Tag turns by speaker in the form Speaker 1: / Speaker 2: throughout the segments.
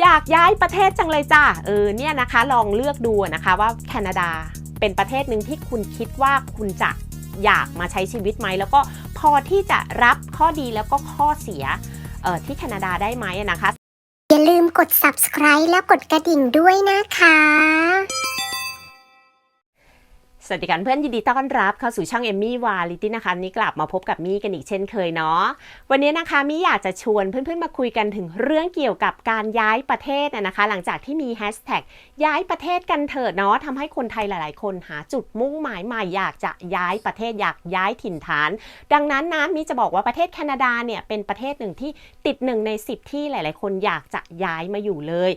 Speaker 1: อยากย้ายประเทศจังเลยจ้าเออเนี่ยนะคะลองเลือกดูนะคะว่าแคนาดาเป็นประเทศหนึ่งที่คุณคิดว่าคุณจะอยากมาใช้ชีวิตไหม แล้วก็พอที่จะรับข้อดีแล้วก็ข้อเสียเออที่แคนาดาได้ไหมนะคะ
Speaker 2: อย่าลืมกด subscribe แล้วกดกระดิ่งด้วยนะคะ
Speaker 1: สวัสดีกันเพื่อนยินดีต้อนรับเข้าสู่ช่องเอมมี่วาลิตี้นะคะนี้กลับมาพบกับมี่กันอีกเช่นเคยเนาะวันนี้นะคะมี่อยากจะชวนเพื่อนๆมาคุยกันถึงเรื่องเกี่ยวกับการย้ายประเทศนะนะคะ หลังจากที่มีแฮชแท็กย้ายประเทศกันเถิดเนาะทำให้คนไทยหลายๆ คนหาจุดมุ่งหมายใหม่อยากจะย้ายประเทศอยากย้ายถิ่นฐาน ดังนั้นนะมี่จะบอกว่าประเทศแคนาดาเนี่ยเป็นประเทศหนึ่งที่ติดหนึ่งใน 10 ที่หลาย ๆ คนอยากจะย้ายมาอยู่เลย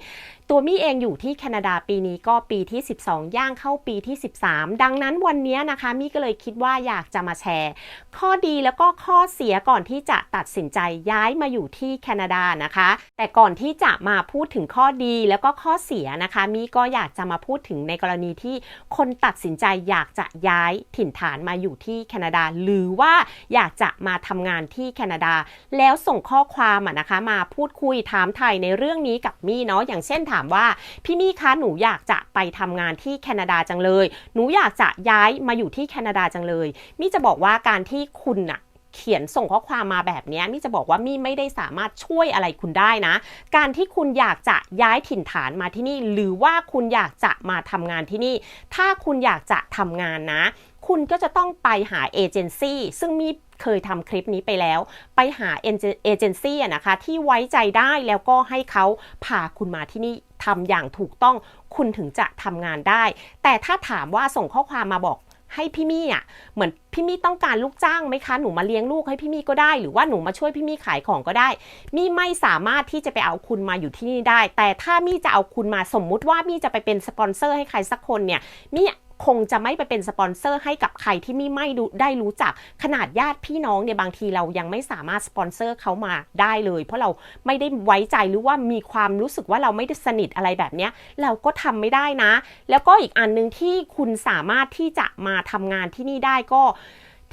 Speaker 1: ตัวมี่เองอยู่ที่แคนาดาปีนี้ก็ปีที่ 12 ย่างเข้าปีที่ 13 ดังนั้นวันนี้นะคะมี่ก็เลยคิดว่าอยากจะมาแชร์ ข้อดีแล้วก็ข้อเสียก่อนที่จะตัดสินใจย้ายมาอยู่ที่แคนาดานะคะ แต่ก่อนที่จะมาพูดถึงข้อดีแล้วก็ข้อเสียนะคะมี่ก็อยากจะมาพูดถึงในกรณีที่คนตัดสินใจอยากจะย้ายถิ่นฐานมาอยู่ที่แคนาดา หรือว่าอยากจะมาทำงานที่แคนาดา แล้วส่งข้อความนะคะมาพูดคุยถามไทยในเรื่องนี้กับมี่เนาะอย่างเช่นถามว่า พี่มี่คะหนูอยากจะไปทำงานที่แคนาดาจังเลย หนูอยากจะย้ายมาอยู่ที่แคนาดาจังเลย มี่จะบอกว่าการที่คุณอะเขียนส่งข้อความมาแบบนี้มี่จะบอกว่ามี่ไม่ได้สามารถช่วยอะไรคุณได้นะ การที่คุณอยากจะย้ายถิ่นฐานมาที่นี่ หรือว่าคุณอยากจะมาทำงานที่นี่ ถ้าคุณอยากจะทำงานนะ คุณก็จะต้องไปหาเอเจนซี่ซึ่งมีเคยทำคลิปนี้ไปแล้ว ไปหาเอเจนซี่นะคะ ที่ไว้ใจได้แล้วก็ให้เขาพาคุณมาที่นี่ทำอย่างถูกต้องคุณถึงจะทำงานได้ แต่ถ้าถามว่าส่งข้อความมาบอกให้พี่มี่อะเหมือนพี่มี่ต้องการลูกจ้างไหมคะ หนูมาเลี้ยงลูกให้พี่มี่ก็ได้ หรือว่าหนูมาช่วยพี่มี่ขายของก็ได้ มี่ไม่สามารถที่จะไปเอาคุณมาอยู่ที่นี่ได้ แต่ถ้ามี่จะเอาคุณมาสมมุติว่ามี่จะไปเป็นสปอนเซอร์ให้ใครสักคนเนี่ยมี่ คงจะไม่ไปเป็นสปอนเซอร์ให้กับใครที่มี่ไม่ได้รู้จักขนาดญาติพี่น้องเนี่ยบางทีเรายังไม่สามารถสปอนเซอร์เขามาได้เลย เพราะเราไม่ได้ไว้ใจหรือว่ามีความรู้สึกว่าเราไม่ได้สนิทอะไรแบบเนี้ยเราก็ทำไม่ได้นะ แล้วก็อีกอันหนึงที่คุณสามารถที่จะมาทำงานที่นี่ได้ก็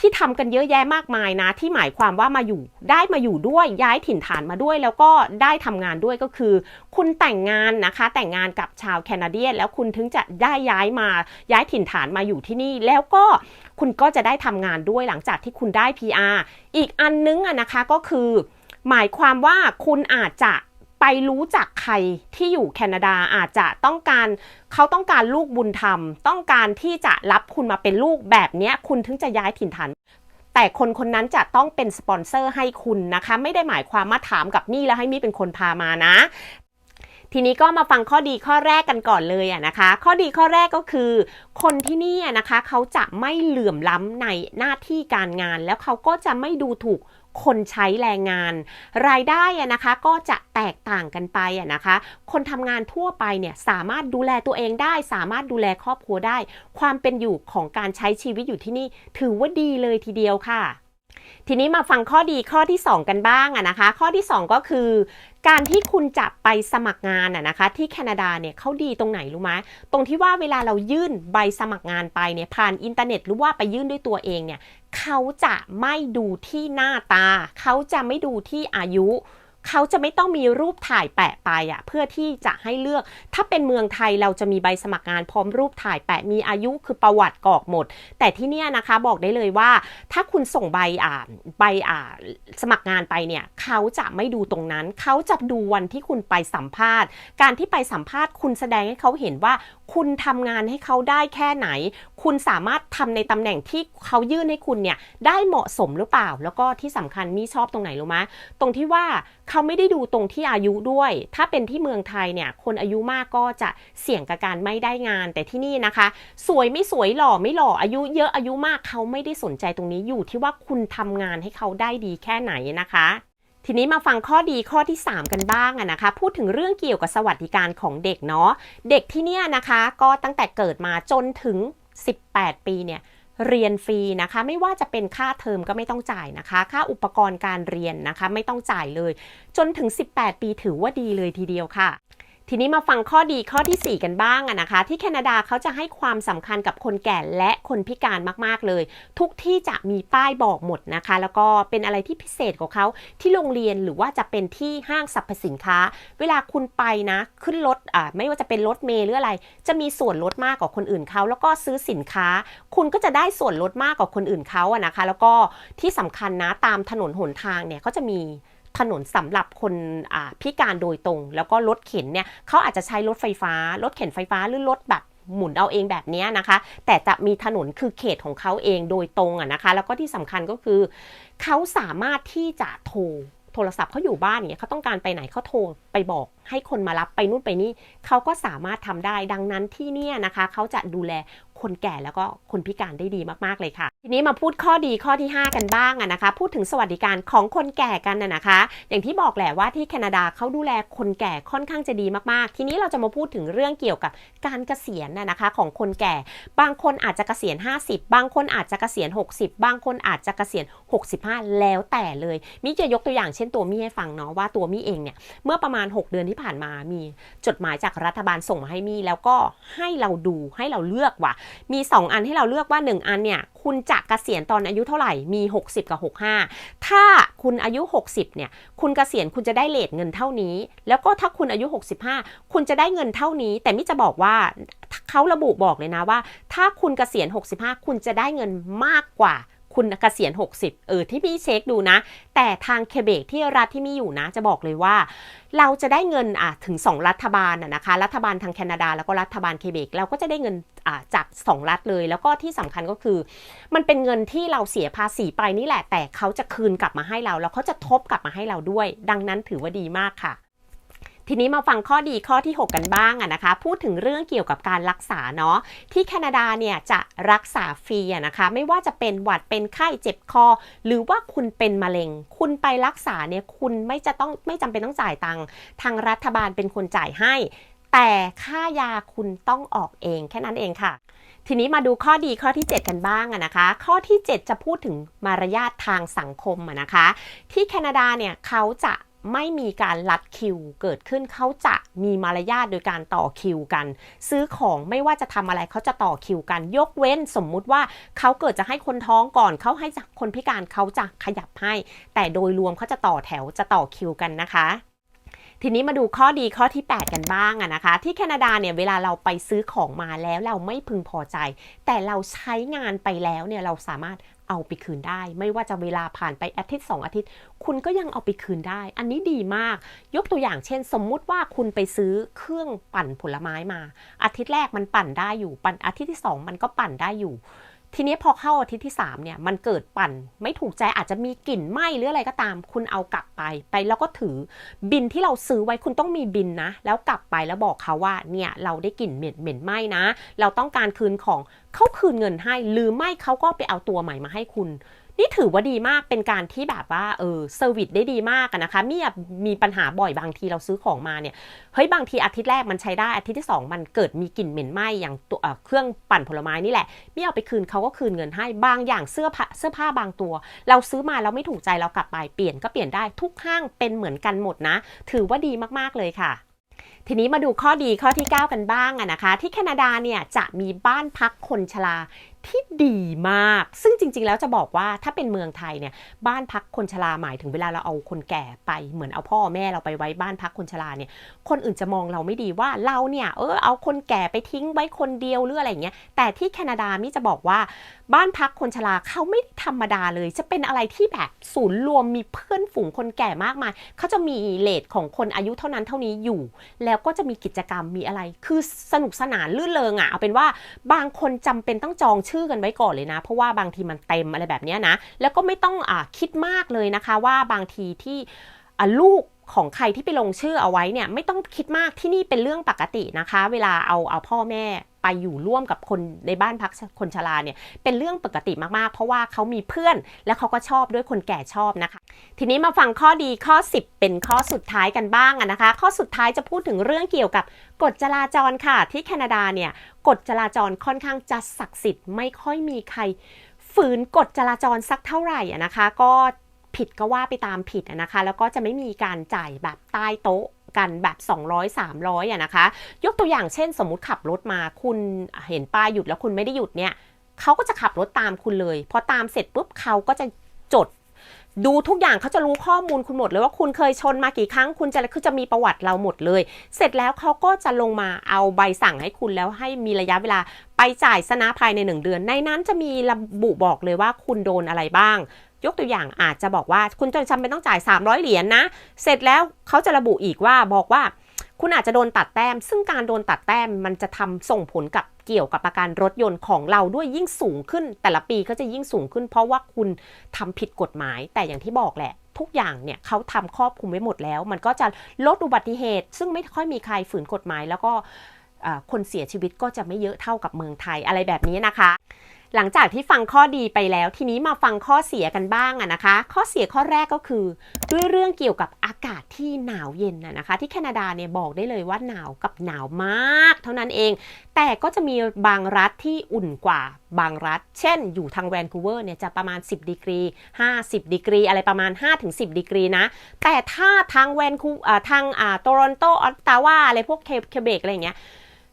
Speaker 1: ที่ทำกันเยอะแยะมากมายนะ ที่หมายความว่ามาอยู่ได้มาอยู่ด้วยย้ายถิ่นฐานมาด้วย แล้วก็ได้ทำงานด้วยก็คือ คุณแต่งงานนะคะ แต่งงานกับชาวแคนาเดียนแล้วคุณถึงจะได้ย้ายมาย้ายถิ่นฐานมาอยู่ที่นี่ แล้วก็คุณก็จะได้ทำงานด้วยหลังจากที่คุณได้ PR อีกอันนึงอะนะคะก็คือ หมายความว่าคุณอาจจะ ไปรู้จักใครที่อยู่แคนาดาอาจจะต้องการเขาต้องการลูกบุญธรรม ต้องการที่จะรับคุณมาเป็นลูกแบบนี้คุณถึงจะย้ายถิ่นฐานแต่คนคนนั้นจะต้องเป็นสปอนเซอร์ให้คุณนะคะ ไม่ได้หมายความมาถามกับมี่แล้วให้มี่เป็นคนพามานะ ทีนี้ก็มาฟังข้อดีข้อแรกกันก่อนเลยอะนะคะ ข้อดีข้อแรกก็คือ คนที่นี่นะคะเขาจะไม่เหลื่อมล้ำในหน้าที่การงาน แล้วเขาก็จะไม่ดูถูก คนใช้แรงงาน รายได้นะคะก็จะแตกต่างกันไปนะคะ คนทำงานทั่วไปเนี่ยสามารถดูแลตัวเองได้ สามารถดูแลครอบครัวได้ ความเป็นอยู่ของการใช้ชีวิตอยู่ที่นี่ ถือว่าดีเลยทีเดียวค่ะทีนี้มาฟังข้อดีข้อที่ 2 กันบ้างอะนะคะ ข้อที่ 2 ก็คือ การที่คุณจะไปสมัครงานอะนะคะที่แคนาดาเนี่ยเขาดีตรงไหนรู้ไหมตรงที่ว่าเวลาเรายื่นใบสมัครงานไปเนี่ยผ่านอินเทอร์เน็ตหรือว่าไปยื่นด้วยตัวเองเนี่ยเขาจะไม่ดูที่หน้าตา เขาจะไม่ดูที่อายุ เขาจะไม่ต้องมีรูปถ่ายแปะไปอะเพื่อที่จะให้เลือก ถ้าเป็นเมืองไทยเราจะมีใบสมัครงานพร้อมรูปถ่ายแปะมีอายุคือประวัติกรอกหมด แต่ที่เนี่ยนะคะบอกได้เลยว่า ถ้าคุณส่งใบอ่าใบอ่าสมัครงานไปเนี่ยเขาจะไม่ดูตรงนั้น เขาจะดูวันที่คุณไปสัมภาษณ์ การที่ไปสัมภาษณ์คุณแสดงให้เขาเห็นว่า คุณทำงานให้เขาได้แค่ไหน คุณสามารถทำในตำแหน่งที่เขายื่นให้คุณเนี่ยได้เหมาะสมหรือเปล่า แล้วก็ที่สำคัญมีชอบตรงไหนรู้ไหมตรงที่ว่าเขาไม่ได้ดูตรงที่อายุด้วย ถ้าเป็นที่เมืองไทยเนี่ยคนอายุมากก็จะเสี่ยงกับการไม่ได้งาน แต่ที่นี่นะคะ สวยไม่สวยหล่อไม่หล่ออายุเยอะอายุมากเขาไม่ได้สนใจตรงนี้อยู่ที่ว่าคุณทำงานให้เขาได้ดีแค่ไหนนะคะ ทีนี้มาฟังข้อดีข้อที่ 3 กันบ้างอะนะคะ พูดถึงเรื่องเกี่ยวกับสวัสดิการของเด็กเนาะเด็กที่เนี่ยนะคะ ก็ตั้งแต่เกิดมาจนถึง 18 ปีเนี่ยเรียนฟรีนะคะ ไม่ว่าจะเป็นค่าเทอมก็ไม่ต้องจ่ายนะคะ ค่าอุปกรณ์การเรียนนะคะ ไม่ต้องจ่ายเลย จนถึง 18 ปีถือว่าดีเลยทีเดียวค่ะ ทีนี้มาฟังข้อดีข้อทีสี่4 กันบ้างอะนะคะ ที่แคนาดาเขาจะให้ความสำคัญกับคนแก่และคนพิการมากๆเลย ทุกที่จะมีป้ายบอกหมดนะคะ แล้วก็เป็นอะไรที่พิเศษของเขาที่โรงเรียนหรือว่าจะเป็นที่ห้างสรรพสินค้า เวลาคุณไปนะขึ้นรถอ่าไม่ว่าจะเป็นรถเมล์หรืออะไร จะมีส่วนลดมากกว่าคนอื่นเขาแล้วก็ซื้อสินค้า คุณก็จะได้ส่วนลดมากกว่าคนอื่นเขาอะนะคะ แล้วก็ที่สำคัญนะตามถนนหนทางเนี่ยเขาจะมี ถนนสำหรับคนพิการโดยตรง แล้วก็รถเข็นเนี่ยเขาอาจจะใช้รถไฟฟ้ารถเข็นไฟฟ้าหรือรถแบบหมุนเอาเองแบบนี้นะคะ แต่จะมีถนนคือเขตของเขาเองโดยตรงอะนะคะ แล้วก็ที่สำคัญก็คือ เขาสามารถที่จะโทรโทรศัพท์เขาอยู่บ้านเนี่ยเขาต้องการไปไหนเขาโทรไปบอก ให้คนมารับไปนู่นไปนี่เขาก็สามารถทำได้ดังนั้นที่เนี่ยนะคะ เขาจะดูแลคนแก่แล้วก็คนพิการได้ดีมากๆเลยค่ะ ทีนี้มาพูดข้อดีข้อที่ 5 กันบ้างอะนะคะ พูดถึงสวัสดิการของคนแก่กันนะนะคะ อย่างที่บอกแหละว่าที่แคนาดาเขาดูแลคนแก่ค่อนข้างจะดีมากๆ ทีนี้เราจะมาพูดถึงเรื่องเกี่ยวกับการเกษียณนะนะคะของคนแก่ บางคนอาจจะเกษียณ 50 บางคนอาจจะเกษียณ 60 บางคนอาจจะเกษียณ 65 แล้วแต่เลยมิจะยกตัวอย่างเช่นตัวมี่ให้ฟังเนาะว่าตัวมี่เองเนี่ยเมื่อประมาณ 6 เดือนที่ผ่านมามีจดหมายจากรัฐบาลส่งมาให้มี่แล้วก็ให้เราดูให้เราเลือกว่ามี 2 อันให้เราเลือกว่า 1 อันเนี่ย คุณจะเกษียณตอนอายุเท่าไหร่มี 60 กับ 65 ถ้าคุณอายุ 60 เนี่ย คุณเกษียณคุณจะได้เลทเงินเท่านี้ แล้วก็ถ้าคุณอายุ 65 คุณจะได้เงินเท่านี้ แต่มิจะบอกว่าเขาระบุบอกเลยนะว่า ถ้าคุณเกษียณ 65 คุณจะได้เงินมากกว่า คุณเกษียณ 60 เออที่พี่เช็คดูนะ แต่ทางเคเบกที่รัฐที่มีอยู่นะ จะบอกเลยว่า เราจะได้เงินอะถึง 2 รัฐบาลนะคะ รัฐบาลทางแคนาดา แล้วก็รัฐบาลเคเบกเราก็จะได้เงินอ่าจาก 2 รัฐเลย แล้วก็ที่สำคัญก็คือ มันเป็นเงินที่เราเสียภาษีไปนี่แหละ แต่เขาจะคืนกลับมาให้เรา แล้วเขาจะทบกลับมาให้เราด้วย ดังนั้นถือว่าดีมากค่ะ ทีนี้มาฟังข้อดีข้อที่ 6 กันบ้างอะนะคะ พูดถึงเรื่องเกี่ยวกับการรักษาเนาะที่แคนาดาเนี่ยจะรักษาฟรีอะนะคะ ไม่ว่าจะเป็นหวัดเป็นไข้เจ็บคอ หรือว่าคุณเป็นมะเร็ง คุณไปรักษาเนี่ยคุณไม่จะต้องไม่จำเป็นต้องจ่ายตังค์ทางรัฐบาลเป็นคนจ่ายให้ แต่ค่ายาคุณต้องออกเองแค่นั้นเองค่ะทีนี้มาดูข้อดีข้อที่ 7 กันบ้างอะนะคะ ข้อที่ 7 จะพูดถึงมารยาททางสังคมอะนะคะ ที่แคนาดาเนี่ยเขาจะ ไม่มีการลัดคิวเกิดขึ้นเขาจะมีมารยาทโดยการต่อคิวกัน ซื้อของไม่ว่าจะทำอะไรเขาจะต่อคิวกัน ยกเว้นสมมุติว่าเขาเกิดจะให้คนท้องก่อนเขาให้คนพิการเขาจะขยับให้ แต่โดยรวมเขาจะต่อแถวจะต่อคิวกันนะคะทีนี้มาดูข้อดีข้อที่ 8 กันบ้างอะนะคะ ที่แคนาดาเนี่ยเวลาเราไปซื้อของมาแล้วเราไม่พึงพอใจ แต่เราใช้งานไปแล้วเนี่ยเราสามารถ เอาไปคืนได้ ไม่ว่าจะเวลาผ่านไปอาทิตย์ 2 อาทิตย์ คุณก็ยังเอาไปคืนได้ อันนี้ดีมาก ยกตัวอย่างเช่น สมมุติว่าคุณไปซื้อเครื่องปั่นผลไม้มา อาทิตย์แรกมันปั่นได้อยู่ ปั่นอาทิตย์ที่ 2 มันก็ปั่นได้อยู่ ทีนี้พอเข้าอาทิตย์ที่3เนี่ยมันเกิดปั่นไม่ถูกใจอาจจะมีกลิ่นไหม้หรืออะไรก็ตาม คุณเอากลับไปไปแล้วก็ถือบินที่เราซื้อไว้คุณต้องมีบินนะ แล้วกลับไปแล้วบอกเขาว่าเนี่ยเราได้กลิ่นเหม็นเหม็นไหม้นะ เราต้องการคืนของเขาคืนเงินให้ หรือไม่เขาก็ไปเอาตัวใหม่มาให้คุณ นี่ถือว่าดีมากเป็นการที่แบบว่าเออเซอร์วิสได้ดีมากอะนะคะมีมีปัญหาบ่อยบางทีเราซื้อของมาเนี่ยเฮ้ยบางทีอาทิตย์แรกมันใช้ได้อาทิตย์ที่ 2 มันเกิดมีกลิ่นเหม็นไหม้อย่างตัวเครื่องปั่นผลไม้นี่แหละไม่เอาไปคืนเขาก็คืนเงินให้บางอย่างเสื้อผ้าเสื้อผ้าบางตัว เราซื้อมาแล้วไม่ถูกใจเรากลับไปเปลี่ยนก็เปลี่ยนได้ทุกห้างเป็นเหมือนกันหมดนะ ถือว่าดีมากๆเลยค่ะทีนี้มาดูข้อดีข้อที่ 9 กันบ้างอะนะคะ ที่แคนาดาเนี่ยจะมีบ้านพักคนชรา ที่ดีมาก ซึ่งจริง ๆ แล้วจะบอกว่าถ้าเป็นเมืองไทยเนี่ยบ้านพักคนชราหมายถึงเวลาเราเอาคนแก่ไปเหมือนเอาพ่อแม่เราไปไว้บ้านพักคนชราเนี่ยคนอื่นจะมองเราไม่ดีว่าเราเนี่ยเออเอาคนแก่ไปทิ้งไว้คนเดียวหรืออะไรเงี้ยแต่ที่แคนาดามิจะบอกว่า บ้านพักคนชราเขาไม่ธรรมดาเลย จะเป็นอะไรที่แบบศูนย์รวมมีเพื่อนฝูงคนแก่มากมายเขาจะมีเลทของคนอายุเท่านั้นเท่านี้อยู่ แล้วก็จะมีกิจกรรมมีอะไร คือสนุกสนานลื่นเลงอะ่ะเอาเป็นว่าบางคนจำเป็นต้องจองชื่อกันไว้ก่อนเลยนะ เพราะว่าบางทีมันเต็มอะไรแบบนี้นะ แล้วก็ไม่ต้องอ่าคิดมากเลยนะคะว่าบางทีที่ลูกของใครที่ไปลงชื่อเอาไว้เนี่ยไม่ต้องคิดมากที่นี่เป็นเรื่องปกตินะคะ เวลาเอาเอาพ่อแม่ ไปอยู่ร่วมกับคนในบ้านพักคนชราเนี่ยเป็นเรื่องปกติมากๆ เพราะว่าเขามีเพื่อน และเขาก็ชอบด้วยคนแก่ชอบนะคะ ทีนี้มาฟังข้อดีข้อ 10 เป็นข้อสุดท้ายกันบ้างอะนะคะ ข้อสุดท้ายจะพูดถึงเรื่องเกี่ยวกับกฎจราจรค่ะ ที่แคนาดาเนี่ยกฎจราจรค่อนข้างจะศักดิ์สิทธิ์ไม่ค่อยมีใคร ฝืนกฎจราจรสักเท่าไหร่นะคะ ก็ผิดก็ว่าไปตามผิดนะคะ แล้วก็จะไม่มีการจ่ายแบบใต้โต๊ะ กันแบบ 200 300อะนะคะ ยกตัวอย่างเช่น สมมุติขับรถมาคุณเห็นป้ายหยุดแล้วคุณไม่ได้หยุดเนี่ยเขาก็จะขับรถตามคุณเลย พอตามเสร็จปุ๊บเขาก็จะจดดูทุกอย่างเขาจะรู้ข้อมูลคุณหมดเลยว่าคุณเคยชนมากี่ครั้ง คุณจะคือจะมีประวัติเราหมดเลย เสร็จแล้วเขาก็จะลงมาเอาใบสั่งให้คุณแล้วให้มีระยะเวลาไปจ่ายสนะภายในหนึ่งเดือน ในนั้นจะมีระบุบอกเลยว่าคุณโดนอะไรบ้าง ยกตัวอย่างอาจจะบอกว่าคุณจะจำเป็นต้องจ่าย 300 เหรียญนะ เสร็จแล้วเขาจะระบุอีกว่าบอกว่าคุณอาจจะโดนตัดแต้ม ซึ่งการโดนตัดแต้มมันจะทำส่งผลกับเกี่ยวกับประกันรถยนต์ของเราด้วยยิ่งสูงขึ้น แต่ละปีก็จะยิ่งสูงขึ้น เพราะว่าคุณทำผิดกฎหมาย แต่อย่างที่บอกแหละทุกอย่างเนี่ยเขาทำครอบคลุมไว้หมดแล้ว มันก็จะลดอุบัติเหตุ ซึ่งไม่ค่อยมีใครฝืนกฎหมายแล้วก็คนเสียชีวิตก็จะไม่เยอะเท่ากับเมืองไทยอะไรแบบนี้นะคะ หลังจากที่ฟังข้อดีไปแล้ว ทีนี้มาฟังข้อเสียกันบ้างอะนะคะ ข้อเสียข้อแรกก็คือ ด้วยเรื่องเกี่ยวกับอากาศที่หนาวเย็นนะนะคะ ที่แคนาดาเนี่ยบอกได้เลยว่าหนาวกับหนาวมาก เท่านั้นเอง แต่ก็จะมีบางรัฐที่อุ่นกว่าบางรัฐ เช่น อยู่ทางแวนคูเวอร์เนี่ยจะประมาณ 10ดีกรี50ดีกรี อะไรประมาณ 5-10ดีกรีนะ แต่ถ้าทางแวนคูอ่าทางอ่าโตรอนโตออตตาวาอะไรพวกเคเบกอะไรเงี้ย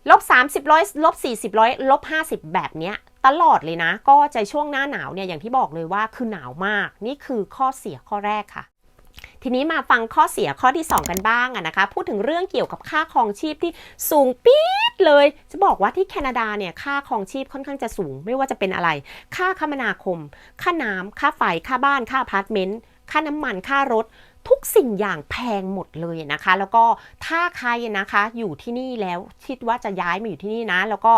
Speaker 1: ลบ30ร้อยลบ40ร้อยลบ50 แบบเนี้ย ตลอดเลยนะ ก็จะช่วงหน้าหนาวเนี่ยอย่างที่บอกเลยว่าคือหนาวมาก นี่คือข้อเสียข้อแรกค่ะ ทีนี้มาฟังข้อเสียข้อที่ 2 กันบ้างอะนะคะ พูดถึงเรื่องเกี่ยวกับค่าครองชีพที่สูงปี๊ดเลย จะบอกว่าที่แคนาดาเนี่ยค่าครองชีพค่อนข้างจะสูง ไม่ว่าจะเป็นอะไร ค่าคมนาคม ค่าน้ำค่าไฟค่าบ้านค่าพาร์ตเมนต์ค่าน้ำมันค่ารถทุกสิ่งอย่างแพงหมดเลยนะคะ แล้วก็ถ้าใครนะคะอยู่ที่นี่แล้วคิดว่าจะย้ายมาอยู่ที่นี่นะ แล้วก็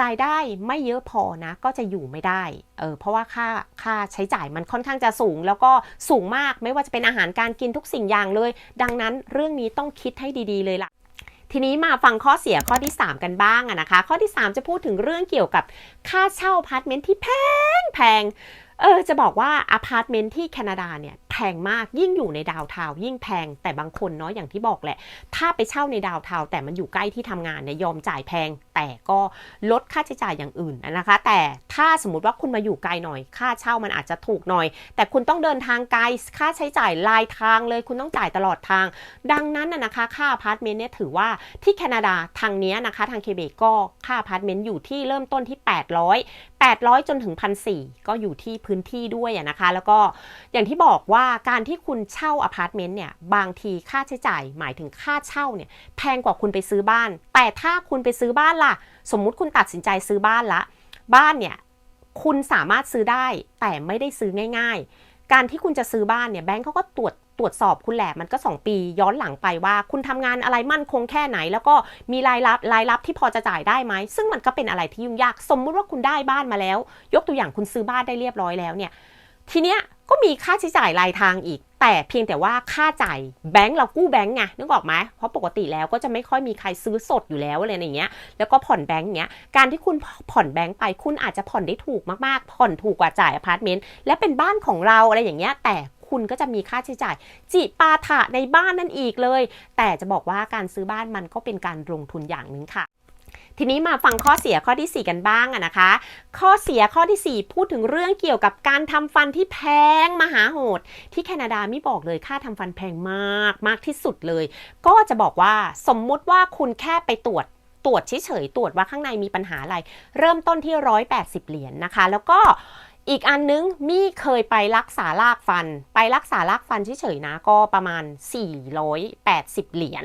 Speaker 1: รายได้ไม่เยอะพอนะก็จะอยู่ไม่ได้เออเพราะว่าค่าค่าใช้จ่ายมันค่อนข้างจะสูง แล้วก็สูงมากไม่ว่าจะเป็นอาหารการกินทุกสิ่งอย่างเลย ดังนั้นเรื่องนี้ต้องคิดให้ดี ๆ เลยล่ะทีนี้มาฟังข้อเสียข้อที่ 3 กันบ้างอะนะคะ ข้อที่ 3 จะพูดถึงเรื่องเกี่ยวกับค่าเช่าอพาร์ตเมนต์ที่แพงแพงเออจะบอกว่าอพาร์ตเมนต์ที่แคนาดาเนี่ย แพงมากยิ่งอยู่ในดาวน์ทาวยิ่งแพงแต่บางคนเนาะอย่างที่บอกแหละ ถ้าไปเช่าในดาวน์ทาวแต่มันอยู่ใกล้ที่ทำงานเนี่ยยอมจ่ายแพง แต่ก็ลดค่าใช้จ่ายอย่างอื่นนะคะ แต่ถ้าสมมติว่าคุณมาอยู่ไกลหน่อย ค่าเช่ามันอาจจะถูกหน่อย แต่คุณต้องเดินทางไกลค่าใช้จ่ายรายทางเลย คุณต้องจ่ายตลอดทาง ดังนั้นนะคะค่าอพาร์ตเมนต์เนี่ยถือว่าที่แคนาดาทางเนี้ยนะคะ ทางเคเบกก็ค่าอพาร์ตเมนต์อยู่ที่เริ่มต้นที่ 800 800 จนถึง1,400ก็อยู่ที่พื้นที่ด้วยนะคะ แล้วก็อย่างที่บอกว่าการที่คุณเช่าอพาร์ตเมนต์เนี่ยบางทีค่าใช้จ่ายหมายถึงค่าเช่าเนี่ยแพงกว่าคุณไปซื้อบ้าน แต่ถ้าคุณไปซื้อบ้านล่ะ สมมุติคุณตัดสินใจซื้อบ้านละ บ้านเนี่ยคุณสามารถซื้อได้แต่ไม่ได้ซื้อง่าย ๆ การที่คุณจะซื้อบ้านเนี่ยแบงก์เขาก็ตรวจตรวจสอบคุณแหละมันก็ 2 ปีย้อนหลังไปว่า คุณทำงานอะไรมั่นคงแค่ไหน แล้วก็มีรายรับรายรับที่พอจะจ่ายได้ไหม ซึ่งมันก็เป็นอะไรที่ยุ่งยาก สมมุติว่าคุณได้บ้านมาแล้ว ยกตัวอย่างคุณซื้อบ้านได้เรียบร้อยแล้วเนี่ย ทีเนี้ยก็มีค่าใช้จ่ายรายทางอีก แต่เพียงแต่ว่าค่าจ่ายแบงก์เรากู้แบงก์ไงนึกออกไหมเพราะปกติแล้วก็จะไม่ค่อยมีใครซื้อสดอยู่แล้วอะไรอย่างเงี้ยแล้วก็ผ่อนแบงก์เงี้ยการที่คุณผ่อนแบงก์ไปคุณอาจจะผ่อนได้ถูกมากๆ ผ่อนถูกกว่าจ่ายอพาร์ตเมนต์และเป็นบ้านของเราอะไรอย่างเงี้ยแต่คุณก็จะมีค่าใช้จ่าย จิปาถะในบ้านนั่นอีกเลย แต่จะบอกว่าการซื้อบ้านมันก็เป็นการลงทุนอย่างหนึ่งค่ะ ทีนี้มาฟังข้อเสียข้อที่ 4 กันบ้างนะคะ ข้อเสียข้อที่ 4 พูดถึงเรื่องเกี่ยวกับการทำฟันที่แพงมหาโหด ที่แคนาดาไม่บอกเลยค่าทำฟันแพงมากมากที่สุดเลย ก็จะบอกว่าสมมุติว่าคุณแค่ไปตรวจตรวจเฉยๆตรวจว่าข้างในมีปัญหาอะไร เริ่มต้นที่ 180 เหรียญนนะคะ แล้วก็อีกอันนึงมี่เคยไปรักษาลากฟัน ไปรักษาลากฟันเฉยๆนะก็ประมาณ 480 เหรียญ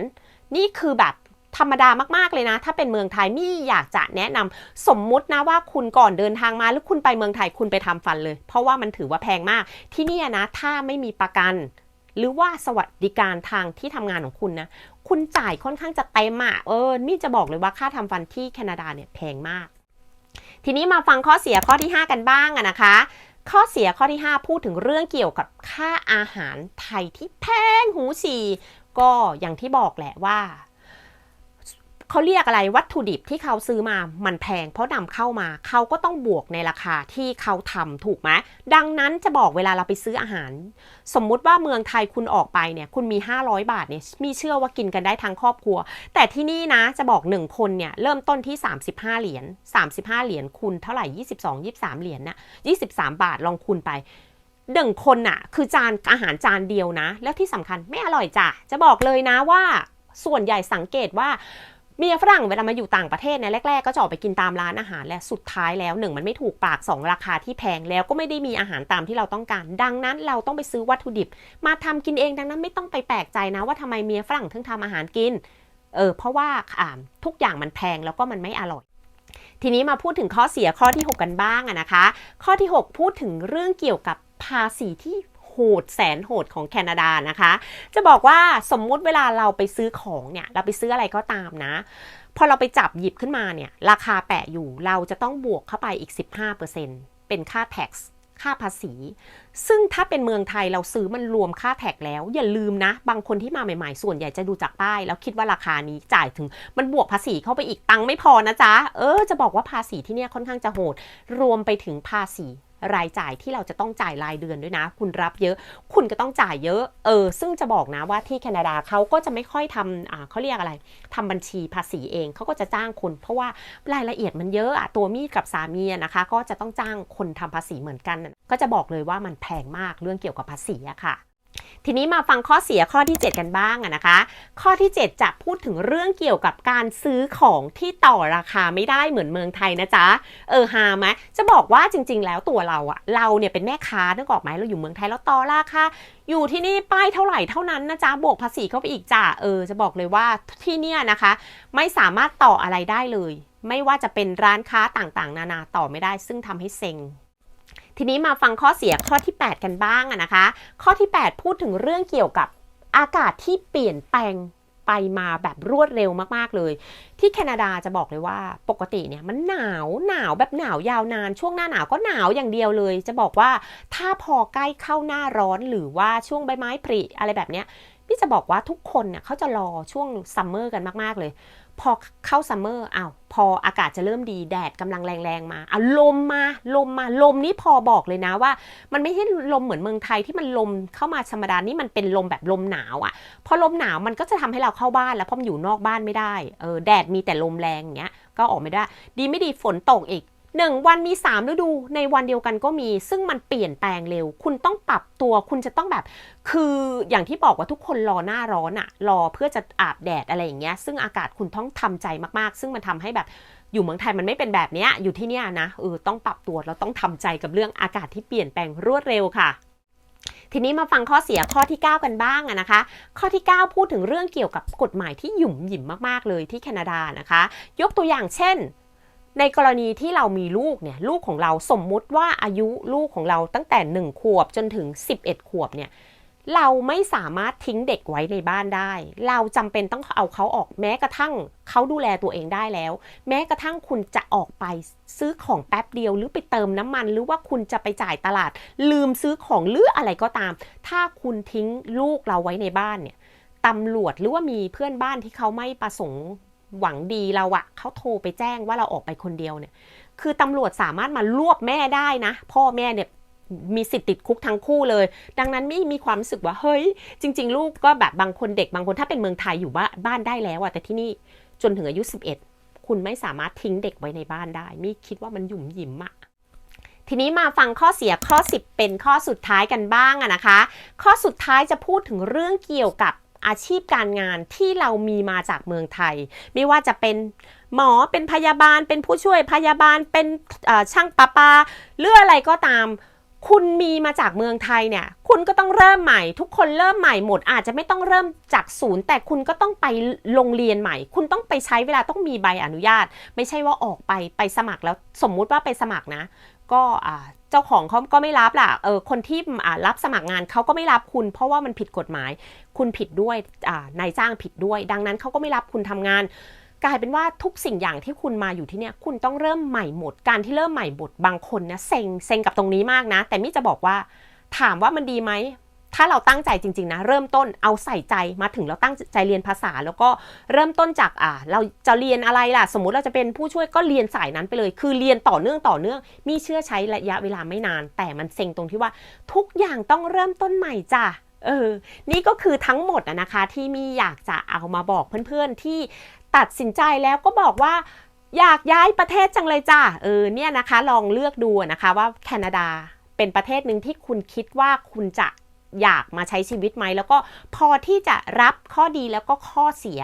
Speaker 1: นี่คือแบบ ธรรมดามากๆเลยนะ ถ้าเป็นเมืองไทยมี่อยากจะแนะนำสมมุตินะว่าคุณก่อนเดินทางมาหรือคุณไปเมืองไทยคุณไปทำฟันเลย เพราะว่ามันถือว่าแพงมาก ที่นี่นะถ้าไม่มีประกัน หรือว่าสวัสดิการทางที่ทำงานของคุณนะคุณจ่ายค่อนข้างจะเต็มอะเออนี่จะบอกเลยว่าค่าทำฟันที่แคนาดาเนี่ยแพงมาก ทีนี้มาฟังข้อเสียข้อที่ 5 กันบ้างอะนะคะข้อเสียข้อที่ 5 พูดถึงเรื่องเกี่ยวกับค่าอาหารไทยที่แพงหูฉี่ก็อย่างที่บอกแหละว่า เขาเรียกอะไรวัตถุดิบที่เขาซื้อมามันแพง เพราะนำเข้ามาเขาก็ต้องบวกในราคาที่เขาทำถูกไหมดังนั้นจะบอกเวลาเราไปซื้ออาหาร สมมุติว่าเมืองไทยคุณออกไปเนี่ยคุณมี 500 บาทเนี่ยมีเชื่อว่ากินกันได้ทั้งครอบครัว แต่ที่นี่นะจะบอก 1 คนเนี่ยเริ่มต้นที่ 35 เหรียญ35 เหรียญคูณเท่าไหร่ 22 23 เหรียญนะ23 บาทลองคูณไปหนึ่งคนน่ะ คือจานอาหารจานเดียวนะ แล้วที่สำคัญไม่อร่อยจ้ะจะบอกเลยนะว่า ส่วนใหญ่สังเกตว่า เมียฝรั่งเวลามาอยู่ต่างประเทศเนี่ยแรกๆก็จะออกไปกินตามร้านอาหารและสุดท้ายแล้วหนึ่งมันไม่ถูกปากสองราคาที่แพงแล้วก็ไม่ได้มีอาหารตามที่เราต้องการ ดังนั้นเราต้องไปซื้อวัตถุดิบ มาทำกินเองดังนั้นไม่ต้องไปแปลกใจนะว่าทำไมเมียฝรั่งถึงทำอาหารกินเออเพราะว่าอ่าทุกอย่างมันแพงแล้วก็มันไม่อร่อยทีนี้มาพูดถึงข้อเสียข้อที่ 6 กันบ้างนะคะ ข้อที่ 6 พูดถึงเรื่องเกี่ยวกับภาษีที่ ดแสนโหดของแคนาดานะคะ จะบอกว่าสมมุติเวลาเราไปซื้อของเนี่ย เราไปซื้ออะไรก็ตามนะพอเราไปจับหยิบขึ้นมาเนี่ย ราคาแปะอยู่เราจะต้องบวกเข้าไปอีก 15%เป็นค่า tax ค่าภาษี ซึ่งถ้าเป็นเมืองไทยเราซื้อมันรวมค่าแท็กแล้ว อย่าลืมนะ บางคนที่มาใหม่ๆ ส่วนใหญ่จะดูจากป้าย แล้วคิดว่าราคานี้จ่ายถึงมันบวกภาษีเข้าไปอีกตังค์ไม่พอนะจ๊ะ เออ จะบอกว่าภาษีที่เนี่ยค่อนข้างจะโหด รวมไปถึงภาษี รายจ่ายที่เราจะต้องจ่ายรายเดือนด้วยนะ คุณรับเยอะ คุณก็ต้องจ่ายเยอะ เออ ซึ่งจะบอกนะว่าที่แคนาดาเขาก็จะไม่ค่อยทำอ่าเขาเรียกอะไรทำบัญชีภาษีเองเขาก็จะจ้างคน เพราะว่ารายละเอียดมันเยอะอะตัวมีดกับสามีนะคะ ก็จะต้องจ้างคนทำภาษีเหมือนกัน ก็จะบอกเลยว่ามันแพงมากเรื่องเกี่ยวกับภาษีอะค่ะ ทีนี้มาฟังข้อเสียข้อที่ 7 กันบ้างนะคะ ข้อที่ 7 จะพูดถึงเรื่องเกี่ยวกับการซื้อของที่ต่อราคาไม่ได้เหมือนเมืองไทยนะจ๊ะ เออฮาไหมจะบอกว่าจริง ๆ แล้วตัวเราอะเราเนี่ยเป็นแม่ค้านึกออกไหมเราอยู่เมืองไทยแล้วต่อราคาอยู่ที่นี่ป้ายเท่าไหร่เท่านั้นนะจ๊ะบวกภาษีเข้าไปอีกจ้ะเออจะบอกเลยว่าที่เนี่ยนะคะ ไม่สามารถต่ออะไรได้เลย ไม่ว่าจะเป็นร้านค้าต่างๆ นานาต่อไม่ได้ซึ่งทำให้เซ็ง ทีนี้มาฟังข้อเสียข้อที่ 8 กันบ้างนะคะ ข้อที่ 8 พูดถึงเรื่องเกี่ยวกับอากาศที่เปลี่ยนแปลงไปมาแบบรวดเร็วมากๆเลย ที่แคนาดาจะบอกเลยว่าปกติเนี่ยมันหนาวหนาวแบบหนาวยาวนาน ช่วงหน้าหนาวก็หนาวอย่างเดียวเลย จะบอกว่าถ้าพอใกล้เข้าหน้าร้อนหรือว่าช่วงใบไม้ผลิอะไรแบบเนี้ยพี่จะบอกว่าทุกคนเนี่ยเขาจะรอช่วงซัมเมอร์กันมากๆเลย พอเข้าซัมเมอร์อ้าวพออากาศจะเริ่มดีแดดกำลังแรงๆมาเอาลมมาลมมาลมนี่พอบอกเลยนะว่า มันไม่ใช่ลมเหมือนเมืองไทยที่มันลมเข้ามาธรรมดานี่มันเป็นลมแบบลมหนาวอะ่ะ พอลมหนาวมันก็จะทำให้เราเข้าบ้านแล้วพอมอยู่นอกบ้านไม่ได้เออแดดมีแต่ลมแรงอย่างเงี้ยก็ออกไม่ได้ ดีไม่ดีฝนตกอีก หนึ่งวันมี 3 ฤดูในวันเดียวกันก็มี ซึ่งมันเปลี่ยนแปลงเร็ว คุณต้องปรับตัวคุณจะต้องแบบ คืออย่างที่บอกว่าทุกคนรอหน้าร้อนอะรอเพื่อจะอาบแดดอะไรอย่างเงี้ยซึ่งอากาศคุณต้องทำใจมากๆ ซึ่งมันทำให้แบบอยู่เมืองไทยมันไม่เป็นแบบเนี้ยอยู่ที่เนี้ยนะเออต้องปรับตัวเราต้องทำใจกับเรื่องอากาศที่เปลี่ยนแปลงรวดเร็วค่ะทีนี้มาฟังข้อเสียข้อที่ 9 กันบ้างนะคะ ข้อที่ 9 พูดถึงเรื่องเกี่ยวกับกฎหมายที่หยุ่มหยิมมากๆเลยที่แคนาดานะคะ ยกตัวอย่างเช่น ในกรณีที่เรามีลูกเนี่ยลูกของเราสมมุติว่าอายุลูกของเราตั้งแต่ 1 ขวบจนถึง 11 ขวบเนี่ยเราไม่สามารถทิ้งเด็กไว้ในบ้านได้ เราจำเป็นต้องเอาเขาออกแม้กระทั่งเขาดูแลตัวเองได้แล้ว แม้กระทั่งคุณจะออกไปซื้อของแป๊บเดียว หรือไปเติมน้ำมัน หรือว่าคุณจะไปจ่ายตลาด ลืมซื้อของหรืออะไรก็ตาม ถ้าคุณทิ้งลูกเราไว้ในบ้านเนี่ยตำรวจหรือว่ามีเพื่อนบ้านที่เขาไม่ประสงค์ หวังดีเราอะเขาโทรไปแจ้งว่าเราออกไปคนเดียวเนี่ย คือตำรวจสามารถมารวบแม่ได้นะ พ่อแม่เนี่ยมีสิทธิ์ติดคุกทั้งคู่เลย ดังนั้นไม่มีความรู้สึกว่าเฮ้ย จริง ๆ ลูกก็แบบบางคนเด็กบางคนถ้าเป็นเมืองไทยอยู่บ้านบ้านได้แล้วอะแต่ที่นี่จนถึงอายุ 11 คุณไม่สามารถทิ้งเด็กไว้ในบ้านได้มิคิดว่ามันหยุ่มหยิมอะทีนี้มาฟังข้อเสียข้อ 10 เป็นข้อสุดท้ายกันบ้างอะนะคะ ข้อสุดท้ายจะพูดถึงเรื่องเกี่ยวกับ อาชีพการงานที่เรามีมาจากเมืองไทย ไม่ว่าจะเป็นหมอเป็นพยาบาล เป็นผู้ช่วยพยาบาลเป็นช่างประปาหรืออะไรก็ตาม คุณมีมาจากเมืองไทยเนี่ย คุณก็ต้องเริ่มใหม่ ทุกคนเริ่มใหม่หมด อาจจะไม่ต้องเริ่มจากศูนย์ แต่คุณก็ต้องไปโรงเรียนใหม่ คุณต้องไปใช้เวลาต้องมีใบอนุญาต ไม่ใช่ว่าออกไปไปสมัครแล้วสมมุติว่าไปสมัครนะ ก็ เจ้าของเขาก็ไม่รับล่ะเออคนที่รับสมัครงานเขาก็ไม่รับคุณ เพราะว่ามันผิดกฎหมาย คุณผิดด้วยนายจ้างผิดด้วย ดังนั้นเขาก็ไม่รับคุณทำงาน กลายเป็นว่าทุกสิ่งอย่างที่คุณมาอยู่ที่เนี่ยคุณต้องเริ่มใหม่หมดการที่เริ่มใหม่หมดบางคนนะเซ็งเซ็งกับตรงนี้มากนะ แต่มิจะบอกว่าถามว่ามันดีไหม ถ้าเราตั้งใจจริงๆนะเริ่มต้นเอาใส่ใจมาถึงเราตั้งใจเรียนภาษา แล้วก็เริ่มต้นจากอ่าเราจะเรียนอะไรล่ะ สมมุติเราจะเป็นผู้ช่วยก็เรียนสายนั้นไปเลย คือเรียนต่อเนื่องต่อเนื่องมีเชื่อใช้ระยะเวลาไม่นาน แต่มันเซ็งตรงที่ว่าทุกอย่างต้องเริ่มต้นใหม่จ้ะเออ นี่ก็คือทั้งหมดนะคะที่มีอยากจะเอามาบอกเพื่อนๆที่ตัดสินใจแล้วก็บอกว่าอยากย้ายประเทศจังเลยจ้ะเออเนี่ยนะคะลองเลือกดูนะคะว่าแคนาดาเป็นประเทศหนึ่งที่คุณคิดว่าคุณจะ อยากมาใช้ชีวิตไหม แล้วก็พอที่จะรับข้อดีแล้วก็ข้อเสีย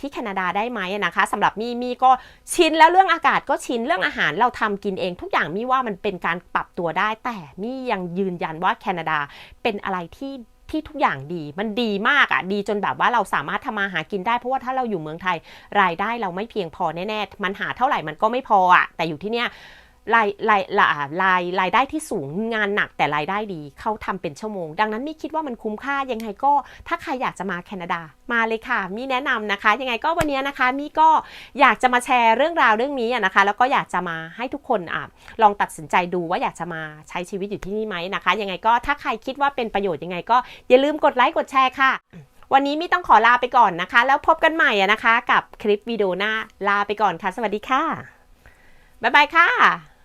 Speaker 1: ที่แคนาดาได้ไหมนะคะสำหรับมีมีก็ชินแล้วเรื่องอากาศก็ชินเรื่องอาหารเราทำกินเอง ทุกอย่างมีว่ามันเป็นการปรับตัวได้ แต่มียังยืนยันว่าแคนาดาเป็นอะไรที่ที่ทุกอย่างดีมันดีมากอะ่ะดีจนแบบว่าเราสามารถทำมาหากินได้เพราะว่าถ้าเราอยู่เมืองไทยรายได้เราไม่เพียงพอแน่ๆมันหาเท่าไหร่มันก็ไม่พออะ่ะแต่อยู่ที่เนี้ย รายรายรายรายรายได้ที่สูงงานหนักแต่รายได้ดีเขาทำเป็นชั่วโมง ดังนั้นมีคิดว่ามันคุ้มค่ายังไงก็ ถ้าใครอยากจะมาแคนาดามาเลยค่ะ มีแนะนำนะคะ ยังไงก็วันนี้นะคะมีก็อยากจะมาแชร์เรื่องราวเรื่องนี้นะคะ แล้วก็อยากจะมาให้ทุกคนอะลองตัดสินใจดูว่าอยากจะมาใช้ชีวิตอยู่ที่นี่ไหมนะคะ ยังไงก็ถ้าใครคิดว่าเป็นประโยชน์ยังไง ก็อย่าลืมกดไลค์กดแชร์ค่ะวันนี้มีต้องขอลาไปก่อนนะคะ แล้วพบกันใหม่นะคะ กับคลิปวิดีโอหน้าลาไปก่อนค่ะ สวัสดีค่ะ บ๊ายบายค่ะ